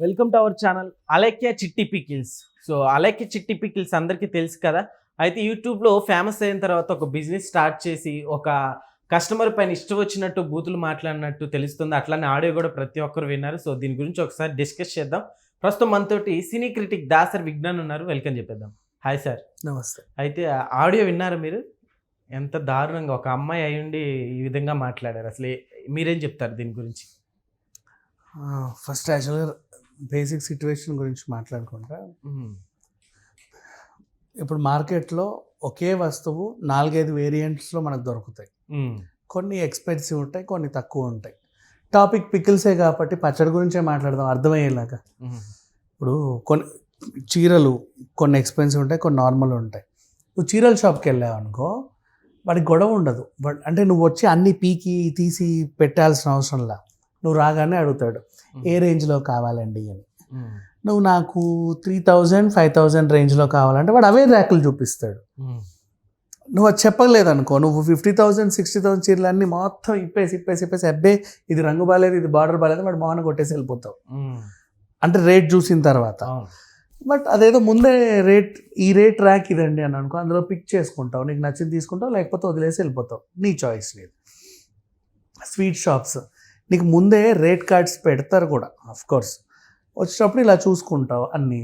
Welcome to our channel Alekhya Chitti pickles. So Alekhya Chitti pickles అందరికీ తెలుసు కదా? అయితే యూట్యూబ్లో ఫేమస్ అయిన తర్వాత ఒక బిజినెస్ స్టార్ట్ చేసి ఒక కస్టమర్ పైన ఇష్టం వచ్చినట్టు బూతులు మాట్లాడినట్టు తెలుస్తుంది. అట్లానే ఆడియో కూడా ప్రతి ఒక్కరు విన్నారు. సో దీని గురించి ఒకసారి డిస్కస్ చేద్దాం. ప్రస్తుతం మనతోటి సినీ క్రిటిక్ దాసర్ విజ్ఞాన్ ఉన్నారు. వెల్కమ్ చెప్పేద్దాం. Hi sir. నమస్తే. అయితే ఆడియో విన్నారా మీరు? ఎంత దారుణంగా ఒక అమ్మాయి అయ్యుండి ఈ విధంగా మాట్లాడారు. అసలు మీరేం చెప్తారు దీని గురించి? ఫస్ట్ యాక్చువల్గా బేసిక్ సిచ్యువేషన్ గురించి మాట్లాడుకుంటా. ఇప్పుడు మార్కెట్లో ఒకే వస్తువు నాలుగైదు వేరియంట్స్లో మనకు దొరుకుతాయి. కొన్ని ఎక్స్పెన్సివ్ ఉంటాయి కొన్ని తక్కువ ఉంటాయి. టాపిక్ పికిల్సే కాబట్టి పచ్చడి గురించే మాట్లాడదాం అర్థమయ్యేలాగా. ఇప్పుడు కొన్ని చీరలు కొన్ని ఎక్స్పెన్సివ్ ఉంటాయి కొన్ని నార్మల్ ఉంటాయి. నువ్వు చీరల షాప్కి వెళ్ళావు అనుకో వాడికి గొడవ ఉండదు. బట్ అంటే నువ్వు వచ్చి అన్ని పీకి తీసి పెట్టాల్సిన అవసరంలా. నువ్వు రాగానే అడుగుతాడు ఏ రేంజ్లో కావాలండి? అని. నువ్వు నాకు త్రీ థౌజండ్ ఫైవ్ థౌజండ్ రేంజ్లో కావాలంటే వాడు అవే ర్యాకులు చూపిస్తాడు. నువ్వు అది చెప్పలేదు అనుకో నువ్వు ఫిఫ్టీ థౌసండ్ సిక్స్టీ థౌసండ్ చీరలు అన్నీ మొత్తం ఇప్పేసి ఇప్పేసి ఇప్పేసి అబ్బే ఇది రంగు బాగాలేదు ఇది బార్డర్ బాగాలేదు వాడు మోహన కొట్టేసి వెళ్ళిపోతావు. అంటే రేట్ చూసిన తర్వాత. బట్ అదేదో ముందే రేట్ ఈ రేట్ ర్యాక్ ఇదండి అని అనుకో అందులో పిక్ చేసుకుంటావు. నీకు నచ్చింది తీసుకుంటావు లేకపోతే వదిలేసి వెళ్ళిపోతావు. నీ చాయిస్ లేదు స్వీట్ షాప్స్. నీకు ముందే రేట్ కార్డ్స్ పెడతారు కూడా ఆఫ్ కోర్స్ వచ్చేటప్పుడు ఇలా చూసుకుంటావు అన్నీ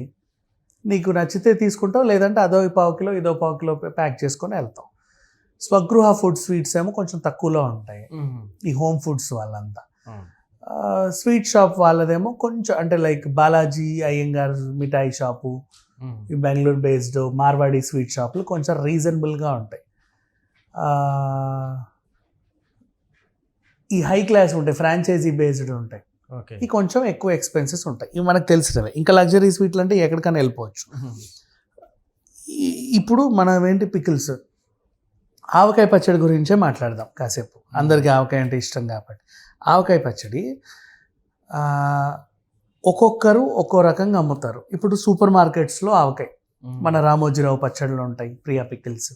నీకు నచ్చితే తీసుకుంటావు లేదంటే అదో పావు కిలో ఇదో పావు కిలో ప్యాక్ చేసుకొని వెళ్తావు స్వగృహ ఫుడ్ స్వీట్స్ ఏమో కొంచెం తక్కువలో ఉంటాయి. ఈ హోమ్ ఫుడ్స్ వాళ్ళంతా. స్వీట్ షాప్ వాళ్ళదేమో కొంచెం అంటే లైక్ బాలాజీ అయ్యంగార్ మిఠాయి షాపు. ఈ బెంగళూరు బేస్డ్ మార్వాడి స్వీట్ షాపులు కొంచెం రీజనబుల్గా ఉంటాయి ఈ హై క్లాస్ ఉంటాయి ఫ్రాంచైజీ బేస్డ్ ఉంటాయి. ఓకే. ఈ కొంచెం ఎక్కువ ఎక్స్పెన్సెస్ ఉంటాయి. ఇవి మనకు తెలిసినవే ఇంకా లగ్జరీ స్వీట్లు అంటే ఎక్కడికైనా వెళ్ళిపోవచ్చు. ఇప్పుడు మనం ఏంటి పికిల్స్? ఆవకాయ పచ్చడి గురించే మాట్లాడదాం కాసేపు. అందరికీ ఆవకాయ అంటే ఇష్టం కాబట్టి. ఆవకాయ పచ్చడి ఒక్కొక్కరు ఒక్కో రకంగా అమ్ముతారు. ఇప్పుడు సూపర్ మార్కెట్స్లో ఆవకాయ. మన రామోజీరావు పచ్చళ్ళు ఉంటాయి ప్రియా పికిల్స్.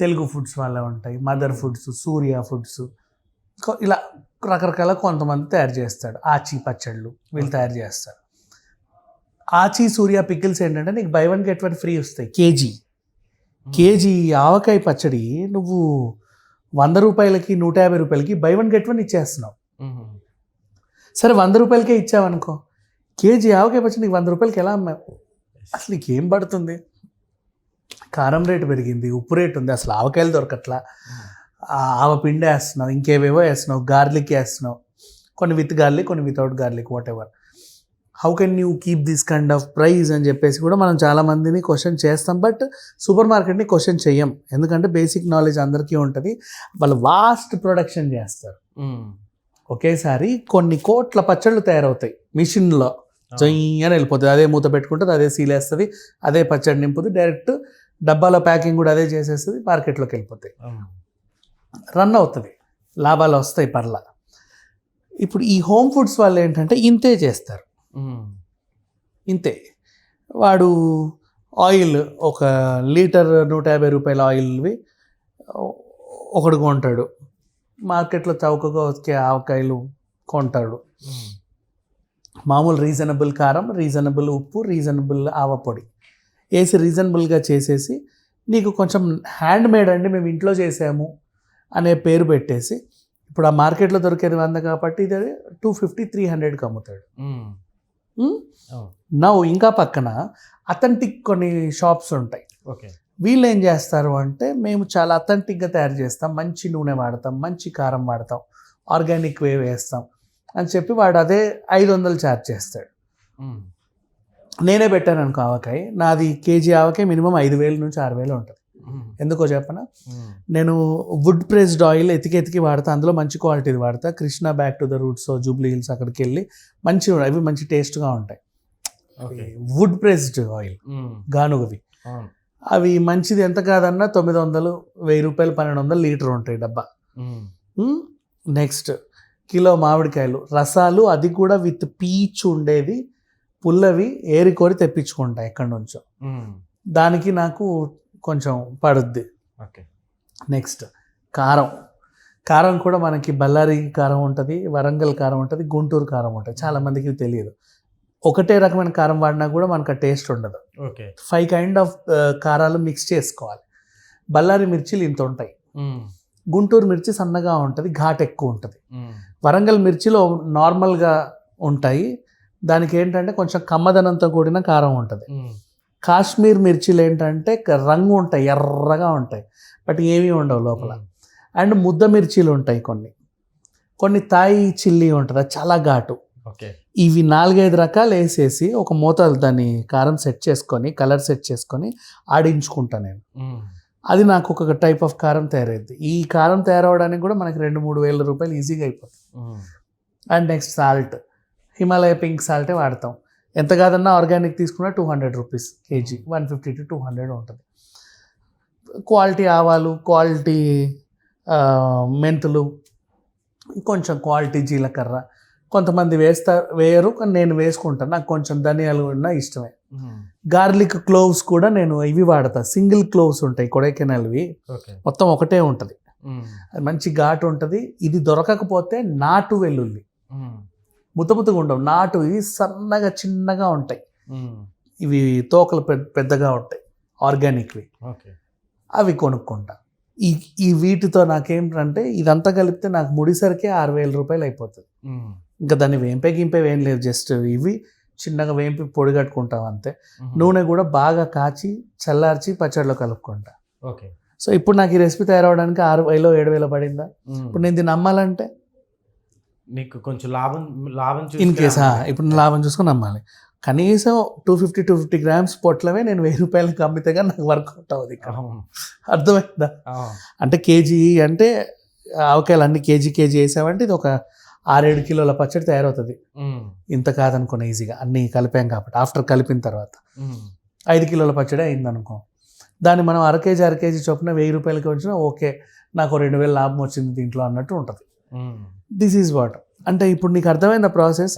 తెలుగు ఫుడ్స్ వాళ్ళ ఉంటాయి మదర్ ఫుడ్స్ సూర్య ఫుడ్స్. ఇలా రకరకాల కొంతమంది తయారు చేస్తాడు. ఆచి పచ్చళ్ళు వీళ్ళు తయారు చేస్తారు. ఆచి సూర్య పికిల్స్ ఏంటంటే నీకు buy one get one free వస్తాయి. కేజీ. కేజీ ఆవకాయ పచ్చడి నువ్వు వంద రూపాయలకి నూట యాభై రూపాయలకి బై వన్ గెట్ వన్ ఇచ్చేస్తున్నావు. సరే వంద రూపాయలకే ఇచ్చావనుకో కేజీ ఆవకాయ పచ్చడి నీకు వంద రూపాయలకి ఎలా అమ్మావు? అసలు నీకు ఏం పడుతుంది? కారం రేటు పెరిగింది ఉప్పు రేటు ఉంది అసలు ఆవకాయలు దొరకట్లా. ఆవ పిండి వేస్తున్నావు ఇంకేవేవో వేస్తున్నావు గార్లిక్ వేస్తున్నావు. కొన్ని విత్ గార్లిక్ కొన్ని without garlic whatever how can you keep this kind of price అని చెప్పేసి కూడా మనం చాలా మందిని క్వశ్చన్ చేస్తాం బట్ సూపర్ మార్కెట్ని క్వశ్చన్ చెయ్యం. ఎందుకంటే బేసిక్ నాలెడ్జ్ అందరికీ ఉంటుంది. వాళ్ళు వాస్ట్ ప్రొడక్షన్ చేస్తారు. మ్మ్. ఒకేసారి కొన్ని కోట్ల పచ్చళ్ళు తయారవుతాయి మిషన్లో. అని వెళ్ళిపోతుంది. అదే మూత పెట్టుకుంటుంది అదే సీల్ వేస్తుంది అదే పచ్చడి నింపుతుంది. డైరెక్ట్ డబ్బాలో ప్యాకింగ్ కూడా అదే చేసేస్తుంది మార్కెట్లోకి వెళ్ళిపోతాయి. రన్ అవుతుంది. లాభాలు వస్తాయి పర్లా. ఇప్పుడు ఈ హోమ్ ఫుడ్స్ వాళ్ళు ఏంటంటే ఇంతే చేస్తారు. ఇంతే. వాడు ఆయిల్ ఒక లీటర్ నూట యాభై రూపాయల ఆయిల్వి ఒకడు కొంటాడు. మార్కెట్లో చౌకగా వచ్చే ఆవకాయలు కొంటాడు. మ్మ్. మామూలు రీజనబుల్ కారం రీజనబుల్ ఉప్పు రీజనబుల్ ఆవపొడి వేసి రీజనబుల్గా చేసేసి నీకు కొంచెం హ్యాండ్ మేడ్ అండి మేము ఇంట్లో చేసాము. అనే పేరు పెట్టేసి ఇప్పుడు ఆ మార్కెట్లో దొరికేది వంద కాబట్టి ఇది టూ ఫిఫ్టీ త్రీ హండ్రెడ్కి అమ్ముతాడు మ్మ్. ఉమ్? అవును. నా ఇంకా పక్కన అథెంటిక్ కొన్ని షాప్స్ ఉంటాయి ఓకే వీళ్ళు ఏం చేస్తారు అంటే మేము చాలా అథెంటిక్గా తయారు చేస్తాం మంచి నూనె వాడతాం మంచి కారం వాడతాం ఆర్గానిక్ వే వేస్తాం అని చెప్పి వాడు అదే ఐదు వందలు ఛార్జ్ చేస్తాడు. నేనే పెట్టాను అనుకో ఆవకాయ నాది కేజీ ఆవకాయ మినిమం ఐదు వేల నుంచి ఆరు వేలు ఉంటుంది. ఎందుకో చెప్పనా మ్మ్. నేను వుడ్ ప్రెస్డ్ ఆయిల్ ఎతికి ఎతికి వాడతా అందులో మంచి క్వాలిటీది వాడతా Krishna back to the roots Jubilee Hills అక్కడికి వెళ్ళి మంచి అవి మంచి టేస్ట్గా ఉంటాయి వుడ్ ప్రెస్డ్ ఆయిల్. గానుగవి. అవి మంచిది ఎంత కాదన్నా తొమ్మిది వందలు వెయ్యి రూపాయలు పన్నెండు వందలు లీటర్ ఉంటాయి డబ్బా. నెక్స్ట్ కిలో మామిడికాయలు రసాలు అది కూడా విత్ పీచ్ ఉండేది పుల్లవి ఏరికోరి తెప్పించుకుంటా ఎక్కడి నుంచో. దానికి నాకు కొంచెం పడుద్ది. ఓకే. నెక్స్ట్ కారం. కారం కూడా మనకి బళ్ళారి కారం ఉంటుంది వరంగల్ కారం ఉంటుంది గుంటూరు కారం ఉంటుంది. చాలా మందికి ఇది తెలియదు. ఒకటే రకమైన కారం వాడినా కూడా మనకు ఆ టేస్ట్ ఉండదు. ఓకే. ఫైవ్ కైండ్ ఆఫ్ కారాలు మిక్స్ చేసుకోవాలి. బళ్ళారి మిర్చీలు ఇంత ఉంటాయి. గుంటూరు మిర్చి సన్నగా ఉంటుంది ఘాట్ ఎక్కువ ఉంటుంది. వరంగల్ మిర్చిలో నార్మల్గా ఉంటాయి. దానికి ఏంటంటే కొంచెం కమ్మదనంతో కూడిన కారం ఉంటుంది. కాశ్మీర్ మిర్చీలు ఏంటంటే రంగు ఉంటాయి ఎర్రగా ఉంటాయి బట్ ఏమీ ఉండవు లోపల. అండ్ ముద్ద మిర్చీలు ఉంటాయి కొన్ని. కొన్ని తాయి చిల్లీ ఉంటుంది అది చాలా ఘాటు. ఓకే. ఇవి నాలుగైదు రకాలు వేసేసి ఒక మూతలు దాన్ని కారం సెట్ చేసుకొని కలర్ సెట్ చేసుకొని ఆడించుకుంటా నేను. అది నాకు ఒక టైప్ ఆఫ్ కారం తయారైంది ఈ కారం తయారవడానికి కూడా మనకి రెండు మూడు వేల రూపాయలు ఈజీగా అయిపోతుంది and next salt. Himalaya pink సాల్టే వాడతాం. ఎంత కాదన్నా ఆర్గానిక్ తీసుకున్నా two hundred rupees KG one fifty to two hundred ఉంటుంది. క్వాలిటీ ఆవాలు క్వాలిటీ మెంతులు కొంచెం క్వాలిటీ జీలకర్ర. కొంతమంది వేస్తా వేయరు కానీ నేను వేసుకుంటాను. నాకు కొంచెం ధనియాలు ఉన్న ఇష్టమే. గార్లిక్ క్లోవ్స్ కూడా నేను ఇవి వాడతా. సింగిల్ క్లోవ్స్ ఉంటాయి కొడైకెనాల్వి. మొత్తం ఒకటే ఉంటుంది. అది మంచి ఘాటు ఉంటుంది. ఇది దొరకకపోతే నాటు వెల్లుల్లి. ముద్ద ముద్దగా ఉండవు. నాటు ఇవి సన్నగా చిన్నగా ఉంటాయి. ఇవి తోకలు పెద్ద పెద్దగా ఉంటాయి. ఆర్గానిక్వి. ఓకే. అవి కొనుక్కుంటా. ఈ ఈ వీటితో నాకేంటంటే ఇదంతా కలిపితే నాకు ముడిసరికే ఆరు వేల రూపాయలు అయిపోతుంది. ఇంకా దాన్ని వేంపే గింపే ఏం లేదు. జస్ట్ ఇవి చిన్నగా వేంపి పొడి కట్టుకుంటాం అంతే. నూనె కూడా బాగా కాచి చల్లార్చి పచ్చడిలో కలుపుకుంటా. ఓకే. సో ఇప్పుడు నాకు ఈ రెసిపీ తయారవడానికి ఆరు వేలో ఏడు వేలో పడిందా? ఇప్పుడు నేను దీన్ని నమ్మాలంటే నీకు కొంచెం లాభం లాభం ఇన్ కేస్. ఇప్పుడు లాభం చూసుకొని నమ్మాలి కనీసం two fifty two fifty grams పొట్లమే నేను వెయ్యి రూపాయలకి అమ్మితే కానీ నాకు వర్కౌట్ అవును. అర్థమైందా. అంటే కేజీ అంటే ఆవకాయలు అన్ని కేజీ కేజీ వేసామంటే ఇది ఒక ఆరేడు కిలోల పచ్చడి తయారవుతుంది. ఇంత కాదనుకున్న ఈజీగా అన్నీ కలిపాం కాబట్టి ఆఫ్టర్ కలిపిన తర్వాత. ఐదు కిలోల పచ్చడి అయింది అనుకో దాన్ని మనం అర కేజీ అర కేజీ చొప్పున వెయ్యి రూపాయలకి వచ్చినా ఓకే నాకు రెండు వేలు లాభం వచ్చింది దీంట్లో అన్నట్టు ఉంటుంది. దిస్ ఈజ్ వాట్ అంటే ఇప్పుడు నీకు అర్థమైందా ప్రాసెస్.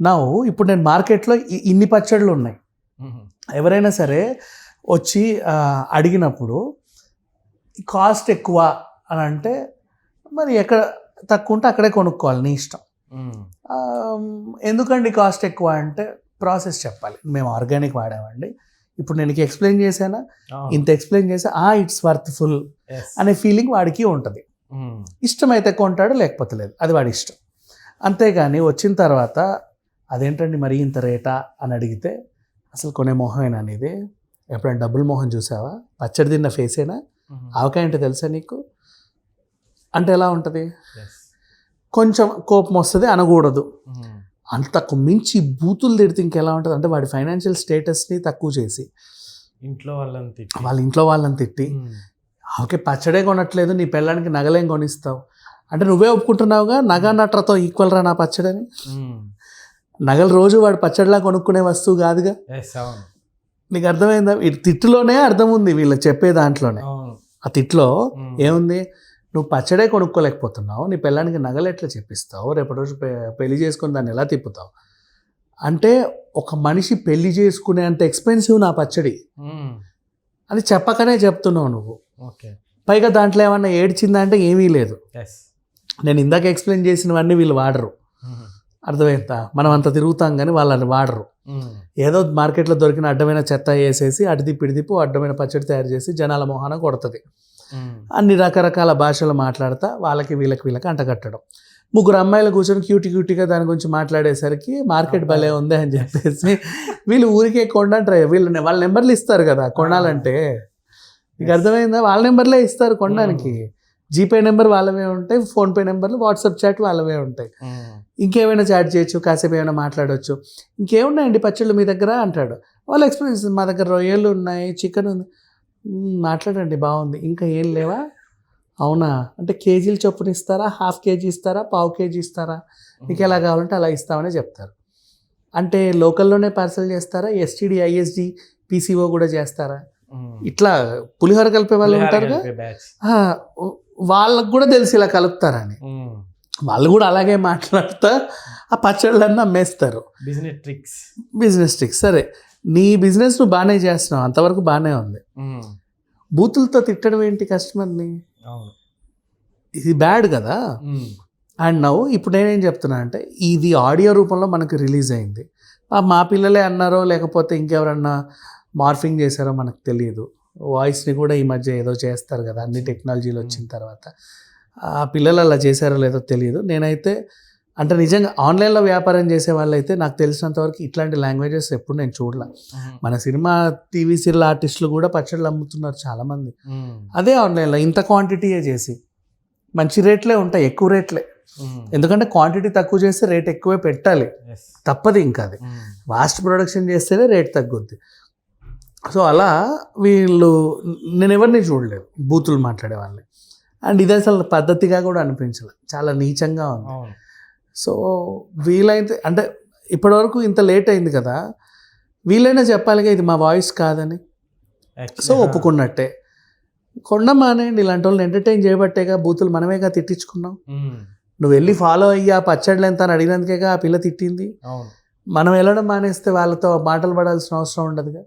నా ఇప్పుడు నేను మార్కెట్లో ఇన్ని పచ్చళ్ళు ఉన్నాయి ఉమ్. ఎవరైనా సరే వచ్చి అడిగినప్పుడు కాస్ట్ ఎక్కువ అని అంటే మరి ఎక్కడ తక్కువ ఉంటే అక్కడే కొనుక్కోవాలి నీ ఇష్టం. ఆ, ఎందుకండి కాస్ట్ ఎక్కువ అంటే ప్రాసెస్ చెప్పాలి మేము ఆర్గానిక్ వాడామండి ఇప్పుడు నేను ఎక్స్ప్లెయిన్ చేశానా. ఇంత ఎక్స్ప్లెయిన్ చేసా ఆ ఇట్స్ వర్త్ ఫుల్ Yes. అనే ఫీలింగ్ వాడికి ఉంటుంది. ఇష్టమైతే కొంటాడు లేకపోతే లేదు. అది వాడి ఇష్టం. అంతేగాని వచ్చిన తర్వాత అదేంటండి మరి ఇంత రేటా అని అడిగితే అసలు కొనే మొహమేనా అనేది ఎప్పుడైనా డబ్బులు మొహం చూసావా? పచ్చడి తిన్న ఫేసేనా ఉమ్. ఆవకాయ అంటే తెలుసా నీకు? అంటే ఎలా ఉంటుంది. కొంచెం కోపం వస్తుంది అనకూడదు. అంతకు మించి బూతులు తిడితే ఇంకెలా ఉంటుంది? అంటే వాడి ఫైనాన్షియల్ స్టేటస్ని తక్కువ చేసి ఇంట్లో వాళ్ళని తిట్టి. వాళ్ళ ఇంట్లో వాళ్ళని తిట్టి. ఓకే పచ్చడే కొనట్లేదు నీ పిల్లానికి నగలేం కొనిస్తావు. అంటే నువ్వే ఒప్పుకుంటున్నావుగా నగ నట్రతో ఈక్వల్ రా నా పచ్చడని. నగలు రోజు వాడు పచ్చడిలా కొనుక్కునే వస్తువు కాదుగా. నీకు అర్థమైందా? ఈ తిట్టులోనే అర్థం ఉంది వీళ్ళు చెప్పే దాంట్లోనే. ఆ తిట్లో. ఏముంది? నువ్వు పచ్చడే కొనుక్కోలేకపోతున్నావు నీ పిల్లానికి నగలు ఎట్లా చెప్పిస్తావు? రేపటి రోజు పెళ్ళి చేసుకుని దాన్ని ఎలా తిప్పుతావు? అంటే ఒక మనిషి పెళ్ళి చేసుకునే అంత ఎక్స్పెన్సివ్ నా పచ్చడి. అని చెప్పకనే చెప్తున్నావు నువ్వు. ఓకే. పైగా దాంట్లో ఏమన్నా ఏడ్చిందా అంటే ఏమీ లేదు. నేను ఇందాక ఎక్స్ప్లెయిన్ చేసినవన్నీ వీళ్ళు వాడరు. అర్థమైందా? మనం అంత తిరుగుతాం కానీ వాళ్ళని వాడరు. ఏదో మార్కెట్లో దొరికిన అడ్డమైన చెత్త వేసేసి అటు తిప్పి ఇటు తిప్పి అడ్డమైన పచ్చడి తయారు చేసి జనాల మొహాన కొడుతుంది. అన్ని రకరకాల భాషలు మాట్లాడతా వాళ్ళకి వీళ్ళకి వీళ్ళకి అంటగట్టడం ముగ్గురు అమ్మాయిలు కూర్చొని క్యూటీ క్యూటీగా దాని గురించి మాట్లాడేసరికి మార్కెట్ భలే ఉంది అని చెప్పేసి వీళ్ళు ఊరికే కొండంటారు వీళ్ళు వాళ్ళ నెంబర్లు ఇస్తారు కదా కొనాలంటే నీకు అర్థమైందా? వాళ్ళ నెంబర్లే ఇస్తారు కొనడానికి జీపే నెంబర్ వాళ్ళవే ఉంటాయి ఫోన్పే నెంబర్లు వాట్సాప్ చాట్ వాళ్ళవే ఉంటాయి. ఇంకేమైనా చాట్ చేయొచ్చు కాసేపు ఏమైనా మాట్లాడవచ్చు ఇంకేమున్నాయండి పచ్చళ్ళు మీ దగ్గర? అంటాడు. వాళ్ళు ఎక్స్పీరియన్స్ మా దగ్గర రొయ్యలు ఉన్నాయి చికెన్ ఉంది. "మ్మ్, మాట్లాడండి బాగుంది. ఇంకా ఏం లేవా? అవునా? అంటే కేజీలు చొప్పున ఇస్తారా? హాఫ్ కేజీ ఇస్తారా? పావు కేజీ ఇస్తారా? మీకు ఎలా కావాలంటే అలా ఇస్తామని చెప్తారు. అంటే లోకల్లోనే పార్సల్ చేస్తారా? ఎస్టీడీ ఐఎస్డి పీసీఓ కూడా చేస్తారా? ఇట్లా పులిహోర కలిపే వాళ్ళు ఉంటారుగా? ఆ, వాళ్ళకు కూడా తెలిసి ఇలా కలుపుతారని. వాళ్ళు కూడా అలాగే మాట్లాడుతా ఆ పచ్చళ్ళన్నీ అమ్మేస్తారు బిజినెస్ ట్రిక్స్ బిజినెస్ ట్రిక్స్ సరే. నీ బిజినెస్ నువ్వు బాగానే చేస్తున్నావు అంతవరకు బాగానే ఉంది. బూతులతో తిట్టడం ఏంటి కస్టమర్ని అవును. ఇది బ్యాడ్ కదా? అండ్ నవ్వు ఇప్పుడు నేనేం చెప్తున్నా అంటే ఇది ఆడియో రూపంలో మనకు రిలీజ్ అయింది. మా పిల్లలే అన్నారో లేకపోతే ఇంకెవరన్నా మార్ఫింగ్ చేశారో మనకు తెలియదు. వాయిస్ని కూడా ఈ మధ్య ఏదో చేస్తారు కదా అన్ని టెక్నాలజీలు వచ్చిన తర్వాత. ఆ పిల్లలు అలా చేశారో లేదో తెలియదు. నేనైతే అంటే నిజంగా ఆన్లైన్లో వ్యాపారం చేసే వాళ్ళైతే నాకు తెలిసినంత వరకు ఇట్లాంటి లాంగ్వేజెస్ ఎప్పుడు నేను చూడలే. మన సినిమా టీవీ సీరియల్ ఆర్టిస్టులు కూడా పచ్చళ్ళు అమ్ముతున్నారు చాలామంది. అదే ఆన్లైన్లో ఇంత క్వాంటిటీయే చేసి మంచి రేట్లే ఉంటాయి ఎక్కువ రేట్లే. ఎందుకంటే క్వాంటిటీ తక్కువ చేస్తే రేట్ ఎక్కువే పెట్టాలి. తప్పదు ఇంకా అది. ఫాస్ట్ ప్రొడక్షన్ చేస్తేనే రేట్ తగ్గుద్ది. సో అలా వీళ్ళు నేను ఎవరిని చూడలేదు బూతులు మాట్లాడే వాళ్ళని అండ్ ఇది అసలు పద్ధతిగా కూడా అనిపించలేదు చాలా నీచంగా ఉంది. సో వీలైతే అంటే ఇప్పటివరకు ఇంత లేట్ అయింది కదా వీలైనా చెప్పాలిగా ఇది మా వాయిస్ కాదని. సో ఒప్పుకున్నట్టే. కొండ మానేయండి ఇలాంటి వాళ్ళని ఎంటర్టైన్ చేయబట్టేగా బూతులు మనమేగా తిట్టించుకున్నాం. నువ్వు వెళ్ళి ఫాలో అయ్యి ఆ పచ్చళ్ళు ఎంత అని అడిగినందుకేగా ఆ పిల్ల తిట్టింది. మనం వెళ్ళడం మానేస్తే వాళ్ళతో మాటలు పడాల్సిన అవసరం ఉండదుగా.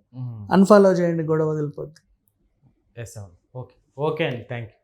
అన్ఫాలో చేయండి గొడవ వదిలిపోద్ది ఓకే ఓకే అండి. Thank you